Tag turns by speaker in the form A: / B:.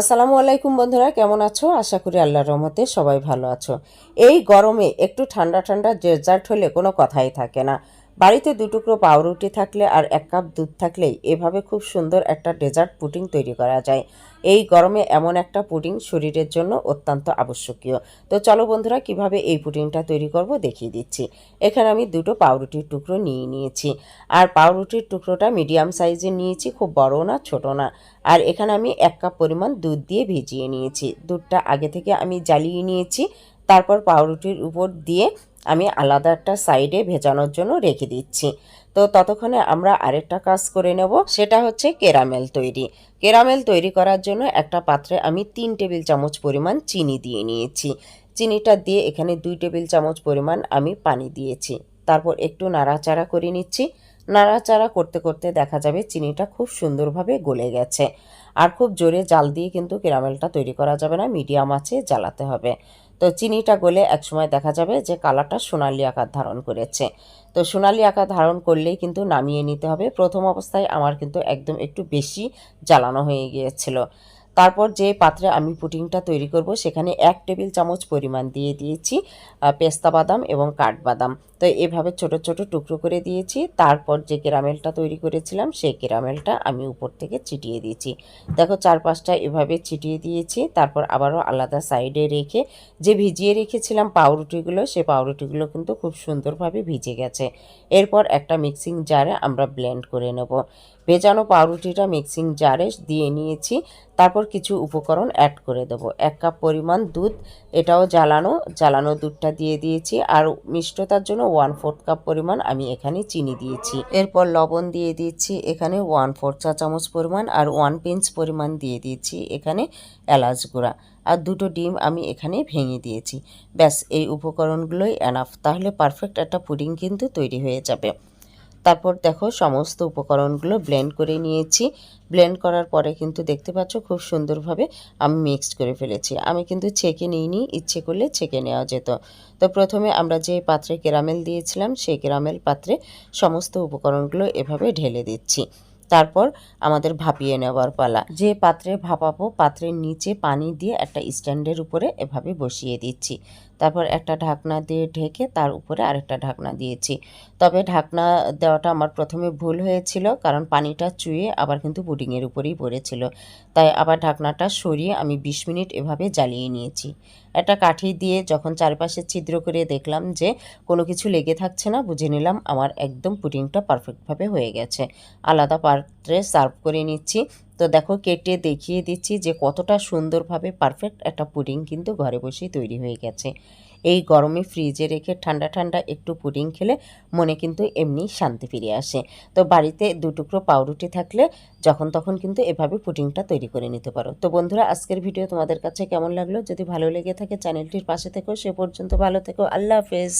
A: আসসালামু আলাইকুম বন্ধুরা, কেমন আছো? আশা করি আল্লাহর রহমতে সবাই ভালো আছো। এই গরমে একটু ঠান্ডা ঠান্ডা ডেজার্ট হলে কোনো কথাই থাকে না। বাড়িতে দুটুকরো পাউরুটি থাকলে আর এক কাপ দুধ থাকলেই এভাবে খুব সুন্দর একটা ডেজার্ট পুডিং তৈরি করা যায়। এই গরমে এমন একটা পুডিং শরীরের জন্য অত্যন্ত আবশ্যকীয়। তো চলো বন্ধুরা, কীভাবে এই পুডিংটা তৈরি করব দেখিয়ে দিচ্ছি। এখানে আমি দুটো পাউরুটির টুকরো নিয়ে নিয়েছি। আর পাউরুটির টুকরোটা মিডিয়াম সাইজের নিয়েছি, খুব বড় না ছোট না। আর এখানে আমি এক কাপ পরিমাণ দুধ দিয়ে ভিজিয়ে নিয়েছি। দুধটা আগে থেকে আমি জ্বালিয়ে নিয়েছি। তারপর পাউরুটির উপর দিয়ে আমি আলাদা একটা সাইডে ভেজানোর জন্য রেখে দিচ্ছি। তো ততক্ষণে আমরা আরেকটা কাজ করে নেব, সেটা হচ্ছে কেরামেল তৈরি। কেরামেল তৈরি করার জন্য একটা পাত্রে আমি তিন টেবিল চামচ পরিমাণ চিনি দিয়ে নিয়েছি। চিনিটা দিয়ে এখানে দুই টেবিল চামচ পরিমাণ আমি পানি দিয়েছি। তারপর একটু নাড়াচাড়া করে নিচ্ছি। নাড়াচাড়া করতে করতে দেখা যাবে চিনিটা খুব সুন্দরভাবে গলে গেছে। আর খুব জোরে জাল দিয়ে কিন্তু কেরামেলটা তৈরি করা যাবে না, মিডিয়াম আছে জ্বালাতে হবে। তো চিনিটা গলে একসময় দেখা যাবে যে কালারটা সোনালি আকার ধারণ করেছে। তো সোনালি আকার ধারণ করলেই কিন্তু নামিয়ে নিতে হবে। প্রথম অবস্থায় আমার কিন্তু একদম একটু বেশি জ্বালানো হয়ে গিয়েছিল। তারপর যে পাত্রে আমি পুডিংটা তৈরি করব, সেখানে এক টেবিল চামচ পরিমাণ দিয়ে দিয়েছি পেস্তা বাদাম এবং কাঠবাদাম। তো এভাবে ছোট ছোট টুকরো করে দিয়েছি। তারপর যে কেরামেলটা তৈরি করেছিলাম, সেই কেরামেলটা আমি উপর থেকে ছিটিয়ে দিয়েছি। দেখো চার পাঁচটা এভাবে ছিটিয়ে দিয়েছি। তারপর আবারও আলাদা সাইডে রেখে যে ভিজিয়ে রেখেছিলাম পাউরুটিগুলো, সে পাউরুটিগুলো কিন্তু খুব সুন্দরভাবে ভিজে গেছে। এরপর একটা মিক্সিং জারে আমরা ব্লেন্ড করে নেব। ভেজানো পাউরুটিটা মিক্সিং জারে দিয়ে নিয়েছি। তারপর কিছু উপকরণ অ্যাড করে দেব। এক কাপ পরিমাণ দুধ, এটাও জ্বালানো জ্বালানো দুধটা দিয়ে দিয়েছি। আর মিষ্টতার জন্য ওয়ান ফোর্থ কাপ পরিমাণ আমি এখানে চিনি দিয়েছি। এরপর লবণ দিয়ে দিচ্ছি, এখানে ওয়ান ফোর্থ চা চামচ পরিমাণ আর ওয়ান পিঞ্চ পরিমাণ দিয়ে দিয়েছি এখানে এলাচ গুঁড়া। আর দুটো ডিম আমি এখানে ভেঙে দিয়েছি। ব্যাস, এই উপকরণগুলোই এনাফ তাহলে পারফেক্ট একটা পুডিং কিন্তু তৈরি হয়ে যাবে। তারপর দেখো সমস্ত উপকরণগুলো ব্লেন্ড করে নিয়েছি। ব্লেন্ড করার পরে কিন্তু দেখতে পাচ্ছ খুব সুন্দরভাবে আমি মিক্সড করে ফেলেছি। আমি কিন্তু ছেঁকে নিইনি, ইচ্ছে করলে ছেঁকে নেওয়া যেত। তো প্রথমে আমরা যে পাত্রে কেরামেল দিয়েছিলাম, সেই কেরামেল পাত্রে সমস্ত উপকরণগুলো এভাবে ঢেলে দিচ্ছি। তারপর আমাদের ভাপিয়ে নেওয়ার পালা। যে পাত্রে ভাপাবো, পাত্রের নিচে পানি দিয়ে একটা স্ট্যান্ডের উপরে এভাবে বসিয়ে দিচ্ছি। তারপর একটা ঢাকনা দিয়ে ঢেকে তার উপরে আরেকটা ঢাকনা দিয়েছি। তবে ঢাকনা দেওয়াটা আমার প্রথমে ভুল হয়েছিল, কারণ পানিটা চুয়ে আবার কিন্তু পুডিংয়ের উপরেই পড়েছিল। তাই আবার ঢাকনাটা সরিয়ে আমি বিশ মিনিট এভাবে জ্বালিয়ে নিয়েছি। একটা কাঠি দিয়ে যখন চারপাশে ছিদ্র করে দেখলাম যে কোনো কিছু লেগে থাকছে না, বুঝে নিলাম আমার একদম পুডিংটা পারফেক্টভাবে হয়ে গেছে। আলাদা পাত্রে সার্ভ করে নিচ্ছি। তো দেখো কেটে দেখিয়ে দিচ্ছি যে কতটা সুন্দরভাবে পারফেক্ট একটা পুডিং কিন্তু ঘরে বসেই তৈরি হয়ে গেছে। এই গরমে ফ্রিজে রেখে ঠান্ডা ঠান্ডা একটু পুডিং খেলে মনে কিন্তু এমনি শান্তি ফিরে আসে। তো বাড়িতে দুটুকরো পাউরুটি থাকলে যখন তখন কিন্তু এভাবে পুডিংটা তৈরি করে নিতে পারো। তো বন্ধুরা, আজকের ভিডিও তোমাদের কাছে কেমন লাগল? যদি ভালো লেগে থাকে চ্যানেলটির পাশে থেকো সে পর্যন্ত ভালো থেকো। আল্লাহ হাফেজ।